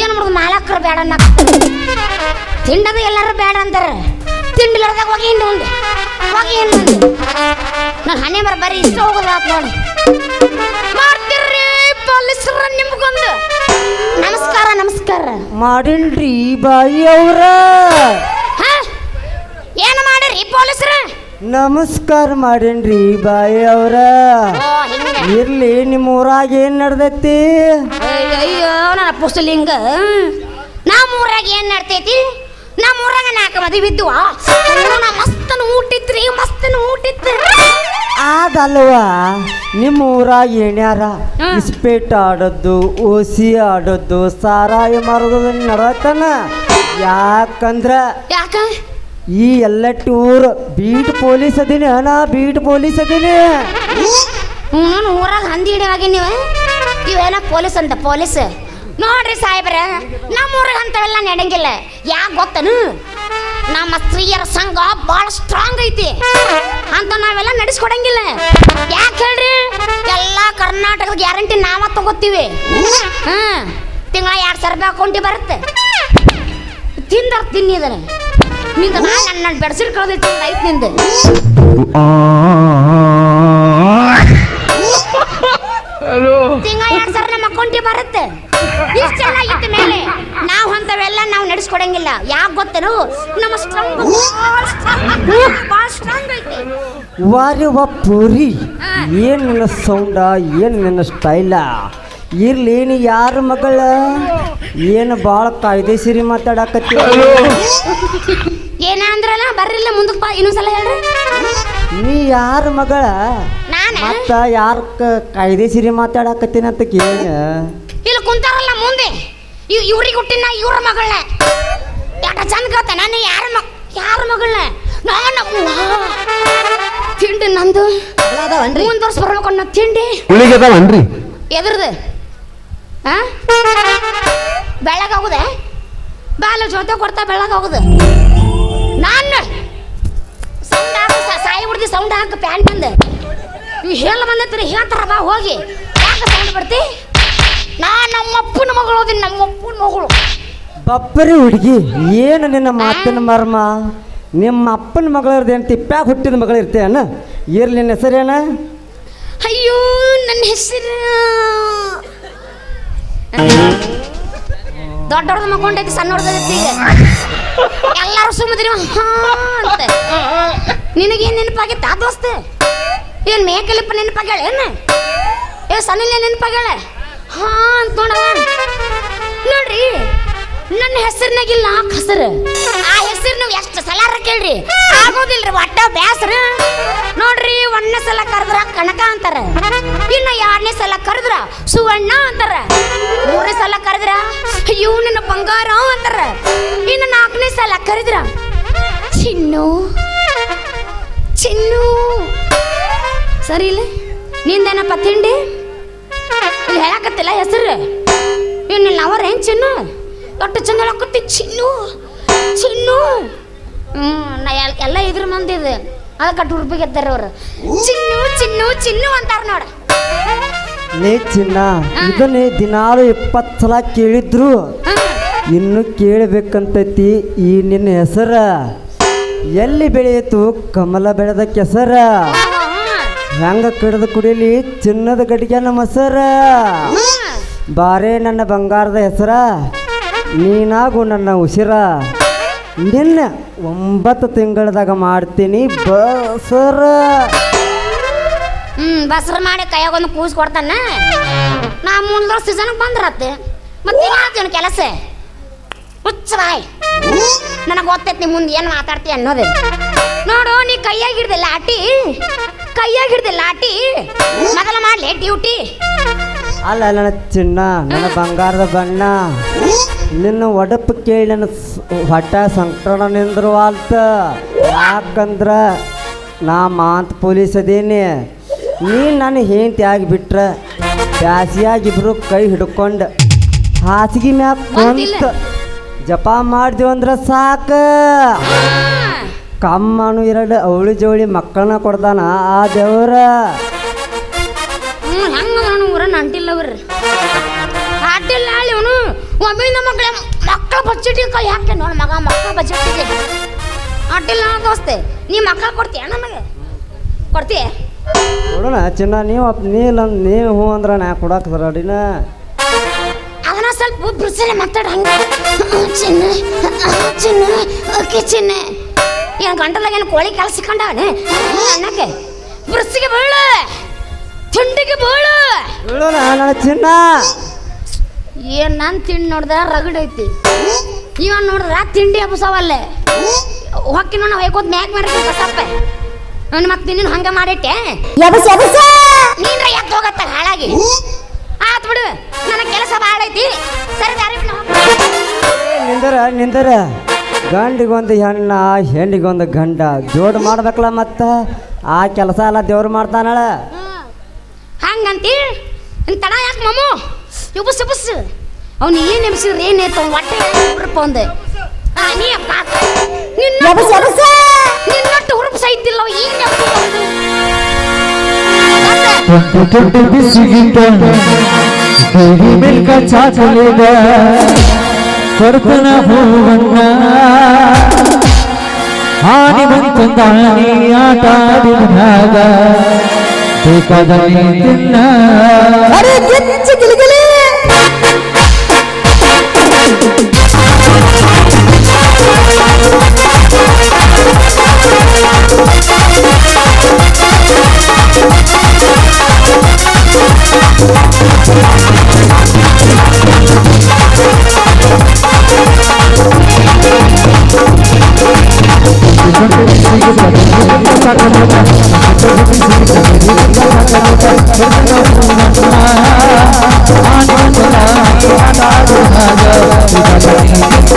ಏನು ಮಾಡೋದು? ಮಾಲಕ್ರು ಬೇಡ ಅನ್ನ ತಿಂಡದ ಎಲ್ಲರೂ ಬೇಡ ಅಂತಾರ. ತಿಂಡಿಲ್ಲದಾಗ ಹೋಗಿ ಹಿಂದೆ ಮುಂದೆ ಹೋಗಿ ಹಿಂದೆ ಮುಂದೆ ನಾನು ಹಣೆ ಮರ ಬರೀ ಇಷ್ಟ ಹೋಗೋದು ಆತ್ ನೋಡಿ. ಮಾಡ್ತೀರ್ರಿ ಪೊಲೀಸರ ನಿಮ್ಗೊಂದು. ನಮಸ್ಕಾರ ನಮಸ್ಕಾರ. ಮಾಡಿನ್ರಿ ಬಾಯಿ ಅವ್ರ ಹಾ? ಏನು ಮಾಡಿರಿ ಪೊಲೀಸರ? ನಮಸ್ಕಾರ ಮಾಡೇನ್ರಿ ಬಾಯಿ ಅವ್ರ ಇರ್ಲಿ ನಿಮ್ಮ ಊರಾಗ ಏನ್ ನಡ್ದೈತಿ? ಅಯ್ಯೋ, ನನ್ನ ಪುಸ್ತಲಿಂಗ. ನಮ್ಮ ಊರಾಗ ಏನ್ ನಡ್ತೈತಿ? ನಮ್ಮ ಊರಾಗ ನಾಲ್ಕು ಮದುವೆ ಬಿದ್ದುವ. ಮಸ್ತನ ಊಟಿತ್ರಿ ಮಸ್ತನ ಊಟಿತ್ತು ಅದಲ್ವಾ ನಿಮ್ಮ ಊರಾಗ ಏನ್ಯಾರ. ಇಸ್ಪೇಟ್ ಆಡೋದು ಓಸಿ ಆಡೋದು ಸಾರಾಯಿ ಮಾರೋದು ನಡತನ ಯಾಕಂದ್ರ ಯಾಕ? ಈ ಎಲ್ಲ ಟೂರ್ ಬೀಟ್ ಪೊಲೀಸ್ ಅದೀನಿ ನಾ ಬೀಟ್ ಪೊಲೀಸ್ ಅದೀನಿ. ನಾನು ಊರಾಗ ಹಂದಿ ಹಿಡಿಯಾಗಿ ನೀವು? ಇವೇನ ಪೊಲೀಸ್ ಅಂತ, ಪೊಲೀಸ್? ನೋಡ್ರಿ ಸಾಹೇಬ್ರ, ನಮ್ಮ ಊರಾಗ ಅಂತವೆಲ್ಲ ನಡೆಯಂಗಿಲ್ಲ ಯಾಕೆ ಗೊತ್ತನು ನಮ್ಮ ಸ್ತ್ರೀಯರ ಸಂಘ ಭಾಳ ಸ್ಟ್ರಾಂಗ್ ಐತಿ. ಅಂತ ನಾವೆಲ್ಲ ನಡೆಸ್ಕೊಡಂಗಿಲ್ಲ. ಯಾಕೆ ಹೇಳ್ರಿ? ಎಲ್ಲ ಕರ್ನಾಟಕದ ಗ್ಯಾರಂಟಿ ನಾವ ತಗೋತೀವಿ. ಹ್ಮ್, ತಿಂಗಳ ಎರಡು ಸಾವಿರ ರೂಪಾಯಿ ಅಕೌಂಟಿ ಬರುತ್ತೆ. ತಿಂದರ್ ತಿನ್ನಿದ್ರೆ ನಿಂದ ನಾನು ನನ್ನ ಬೆಡ್ಸಿರ್ ಕಳ್ದೈತಿ ಐತ್ನಿಂದ. ತಿಂಗಳ ಎರಡ್ ಸಾವಿರ ನಮ್ಮ ಅಕೌಂಟಿ ಬರುತ್ತೆ. ಇಷ್ಟೆಲ್ಲ ಇದ್ದ ಮೇಲೆ ನಾವು ಅಂತವೆಲ್ಲ ನಾವು ನಡೆಸ್ಕೊಡಂಗಿಲ್ಲ. ಯಾಕೆ ಗೊತ್ತೇನು? ನಮ್ಮ ಸ್ಟ್ರಾಂಗ್ ಭಾಳ ಸ್ಟ್ರಾಂಗ್ ಐತಿ. ವಾರಿ ವ ಪೂರಿ ಏನು ನಿನ್ನ ಸೌಂಡ ಏನು ನಿನ್ನ ಸ್ಟೈಲ ಇರ್ಲಿ ನೀ ಯಾರ ಮಗಳ? ಏನು ಭಾಳ ಕಾಯ್ದೆ ಮಾತಾಡಕತ್ತಿ? ಏನ ಅಂದ್ರಲ್ಲ? ಬರ್ರಿಲ್ಲ ಮುಂದಕ್ಕೆ ಬಾ ಇನ್ನೊಂದ್ಸಲ ಹೇಳ್ರಿ. ನೀ ಯಾರ ಮಗಳ? ನಾನ? ಮತ್ತ ಯಾರ ಕಾಯ್ದೆ ಸಿರಿ ಮಾತಾಡಕತ್ತೀನಿ ಅಂತ ಕೇಳ ಇಲ್ಲಿ ಕುಂತಾರಲ್ಲ ಮುಂದೆ. ಇವ್ ಇವ್ರಿಗೆ ಹುಟ್ಟಿನ ಇವ್ರ ಮಗಳನ್ನ. ಯಾಕ ಚಂದ ಕತ್ತ ನಾನು ಯಾರ ಮ ಯಾರ ಮಗಳನ್ನ? ನಾನು. ತಿಂಡಿ ನಂದು. ಮುಂದುವರ್ಸ್ ಬರ್ಬೇಕು ಅನ್ನೋ ತಿಂಡಿ. ಉಳಿಗದವನ್ರಿ ಎದ್ರದು. ಆ? ಬೆಳಗಾಗುದೆ? ಬಾಲ ಜೊತೆ ಕೊಡ್ತಾ ಬೆಳಗಾಗುದು. ಸಾಯಿ ಬಿಡ್ತಿ ಸೌಂಡ್ ಹಾಕ ಪ್ಯಾಂಟ್ ಬಂದ. ಇವ್ ಹೇಳ ಬಂದೈತ್ರಿ ಹೇಳ್ತಾರ ಬಾ ಹೋಗಿ. ಯಾಕೆ ಸೌಂಡ್ ಬಿಡ್ತಿ ನಾ ನಮ್ಮ ಅಪ್ಪನ ಮಗಳು ಓದಿನಿ ನಮ್ಮಪ್ಪನ ಮಗಳು. ಬಪ್ಪರಿ ಹುಡುಗಿ ಏನು ನಿನ್ನ ಮಾತಿನ ಮರ್ಮ? ನಿಮ್ಮ ಅಪ್ಪನ ಮಗಳರ್ದೇನು ತಿಪ್ಪ್ಯಾಗ ಹುಟ್ಟಿದ ಮಗಳು ಇರ್ತೇನ? ಇರ್ಲಿ ನಿನ್ನ ಹೆಸರೇನ? ಅಯ್ಯೋ ನನ್ನ ಹೆಸರು. ದೊಡ್ಡವ್ರದ್ದು ಮಕ್ಕೊಂಡೈತಿ ಸಣ್ಣವ್ರದ್ದು ಈಗ. ಎಲ್ಲಾರು ಸುಮ್ಮದ್ರಿ ಅಂತ. ನಿನಗೇನು ನೆನಪಾಗಿತ್ತ ದೋಸ್ತ? ಏನ್ ಮೇಕಲಿಪ್ಪ ನೆನಪಾಗ್ಯಾಳ, ಏನು? ಏ ಸನಿಲ್ ನೆನಪಾಗ್ಯಾಳ? ಹಾ, ಅಂತ ನೋಡವ ನೋಡ್ರಿ, ನನ್ನ ಹೆಸರಿನಾಗಿಲ್ಲ ಹೆಸರು ಆ ಹೆಸರು ನೀವು ಎಷ್ಟು ಸಲಾರ ಕೇಳ್ರಿ? ಆಗೋದಿಲ್ರಿ, ಒಟ್ಟ ಬ್ಯಾಸ್ರ. ಸಲ ಕರೆದ್ರ ಕನಕ ಅಂತಾರ. ಇನ್ನ ಎರಡನೇ ಸಲ ಕರೆದ್ರ ಸುವರ್ಣ ಅಂತಾರ. ಮೂರನೇ ಸಲ ಕರೆದ್ರ ಇವನ ಬಂಗಾರ ಅಂತಾರ. ಇನ್ನು ನಾಲ್ಕನೇ ಸಲ ಕರೆದ್ರ ಚಿನ್ನು. ಚಿನ್ನು. ಸರಿ ಇಲ್ಲ? ನಿಂದೇನಪ್ಪ ತಿಂಡಿ? ಇಲ್ಲಿ ಹೇಳಕತ್ತಿಲ್ಲ ಹೆಸರು. ಇವನ ಅವರ ಏನ್ ಚಿನ್ನು? ದೊಡ್ಡ ಚಂದ ಚಿನ್ನು. ಚಿನ್ನು. ಹ್ಮ್, ನಾ ಎಲ್ಲ ಇದ್ರ ಮಂದಿದೆ ಅದಕ್ಕೆ ರೂಪಾಯಿ ಗೆದ್ದಾರ ಅವ್ರು. ಚಿನ್ನು ಚಿನ್ನು ಚಿನ್ನು ಅಂತಾರ ನೋಡ. ಲೇ ಚಿನ್ನ ಇದನ್ನೇ ದಿನಾಲು ಇಪ್ಪತ್ತು ಸಲ ಕೇಳಿದ್ರು. ಇನ್ನು ಕೇಳಬೇಕಂತೈತಿ ಈ ನಿನ್ನ ಹೆಸರ. ಎಲ್ಲಿ ಬೆಳೆಯಿತು? ಕಮಲ ಬೆಳೆದ ಕೆಸರ. ಹೆಂಗ ಕಡಿದು ಕುಡಿಲಿ? ಚಿನ್ನದ ಗಡಿಗೆ ನಮ್ಮ ಹೆಸರ. ಬಾರೇ ನನ್ನ ಬಂಗಾರದ ಹೆಸರ. ನೀನಾಗು ನನ್ನ ಉಸಿರ. ನಿನ್ನ ಒಂಬತ್ತು ತಿಂಗಳದಾಗ ಮಾಡ್ತೀನಿ ಬಸರ ಹ್ಮ್ ಬಸರ ಮಾಡಿ ಕೈಯಾಗ ಒಂದು ಕೂಸ್ ಕೊಡ್ತಾನ. ನಾ ಮುಂದ್ರ ಸೀಸನ್ಗೆ ಬಂದ್ರತ್ತೆ. ಮತ್ತೆ ಏನಾಗ್ತೀನಿ ಕೆಲಸ? ಹುಚ್ಚ ಬಾಯ್. ನನಗೆ ಗೊತ್ತೈತಿ ಮುಂದೆ ಏನು ಮಾತಾಡ್ತಿ ಅನ್ನೋದು. ನೋಡು ನೀ ಕೈಯಾಗ ಹಿಡ್ದೆ ಲಾಟಿ ಕೈಯಾಗ ಹಿಡ್ದೆ ಲಾಟಿ ಮೊದಲ ಮಾಡ್ಲಿ ಡ್ಯೂಟಿ. ಅಲ್ಲ ನನ್ನ ಚಿನ್ನ ನನ್ನ ಬಂಗಾರದ ಬಣ್ಣ. ನಿನ್ನ ಒಡಪು ಕೇಳಿ ನನ್ನ ಹೊಟ್ಟ ಸಂಕಟ ನಿಂದ್ರವಾಲ್ತ. ಯಾಕಂದ್ರ ನಾ ಮಾಂತ ಪೊಲೀಸ್ ಅದೀನಿ. ನೀ ನನ್ನ ಹೆಂಡತಿ ಬ್ಯಾಸಿಯಾಗಿ ಇಬ್ರು ಕೈ ಹಿಡ್ಕೊಂಡು. ಹಾಸಿಗೆ ಮ್ಯಾಗ. ಕುಂತ ಜಪ ಮಾಡ್ದೇವು ಅಂದ್ರ ಸಾಕ. ಕಮ್ಮನು ಎರಡು ಅವಳಿ ಜವಳಿ ಮಕ್ಕಳನ್ನ ಕೊಡ್ದಾನ ಆ ದೇವ್ರ. ಒಮ್ಮೆ ನಮ್ಮ ಮಕ್ಕಳ ಮಕ್ಕಳ ಬಜೆಟಿಗೆ ಕೈ ಹಾಕ್ತೇನೆ ನೋಡಿ ಮಗ ಮಕ್ಕಳ ಬಜೆಟಿಗೆ ಅಡ್ಡಿಲ್ಲ ದೋಸ್ತೆ ನೀ ಮಕ್ಕಳ ಕೊಡ್ತೀಯ ನನಗೆ ಕೊಡ್ತೀಯ? ನೋಡೋಣ ಚಿನ್ನ ನೀವು ನೀ ಇಲ್ಲ ನೀವು ಹ್ಞೂ ಅಂದ್ರೆ ನಾ ಕೊಡಕ್ಕೆ ಬರಡಿನ. ಅದನ್ನ ಸ್ವಲ್ಪ ಬಿರ್ಸಲೆ ಮಾತಾಡ ಹಂಗ. ಚಿನ್ನ ಚಿನ್ನ ಓಕೆ ಚಿನ್ನ. ಏನು ಗಂಟಲಾಗ ಏನು ಕೋಳಿ ಕೆಲಸ ಕಂಡವನೆ ಅನ್ನಕ್ಕೆ? ಬಿರ್ಸಿಗೆ ಬೀಳು. ತಿಂಡಿಗೆ ಬೀಳು. ನೋಡೋಣ ನನ್ನ ಚಿನ್ನ. ಏನ್ ನಾನು ತಿಂಡಿ ನೋಡ್ದ ರಗಡ್ ಐತಿ. ಇವ ನೋಡ್ರ ತಿಂಡಿ ಹಬ್ಬಸವಲ್ಲೇ ಹೊಕ್ಕಿ ನೋಡ ಹೋಯ್ಕೋದ್ ಮ್ಯಾಕ್ ಮಾಡ್ರಿ ಕಸಪ್ಪೆ. ನಾನು ಮತ್ತೆ ನೀನು ಹಂಗ ಮಾಡಿಟ್ಟೆ. ನೀನ್ರ ಎದ್ದು ಹೋಗತ್ತ ಹಾಳಾಗಿ. ಆತ್ ಬಿಡು ನನ್ನ ಕೆಲಸ ಭಾಳ ಐತಿ. ಸರಿ ದಾರಿ. ನಿಂದರ ನಿಂದರ. ಗಂಡಿಗೊಂದು ಹೆಣ್ಣ ಹೆಣ್ಣಿಗೊಂದು ಗಂಡ. ಜೋಡ್ ಮಾಡ್ಬೇಕಲ್ಲ ಮತ್ತ? ಆ ಕೆಲಸ ಎಲ್ಲ ದೇವ್ರು ಮಾಡ್ತಾನಳ. ಹಂಗಂತಿ? ಇನ್ ತಡ ಯಾಕೆ ಮಮ್ಮು? ಯಬಸ್ ಯಬಸ್ ಅವನು ಏನು ನೆಮಿಸಿದ್ರೆ ಏನು ಐತೆ ಅವ್ನು ಹೊಟ್ಟೆ ಉರುಪ ಒಂದು ನೀ ನಿನ್ನ ನಿನ್ನಟ್ಟು ಉರುಪ ಸಹಿತಿಲ್ಲ ಈಗ ಪುಟ್ಟು ಬಿಸಿಗಿಂತ ಬೇಗಿ ಮಿಲ್ಕ ಚಾಚಲಿದ ಕೊಡ್ತನ ಹೂವನ್ನ ಆಡಿ ಬಂತಂದಾಣಿ ಆಟ ಆಡಿದಾಗ ಬೇಕಾದ ತಿನ್ನ ಅರೆ ಗೆಚ್ಚ ಗಿಲಿಗಿಲಿ ಲೇ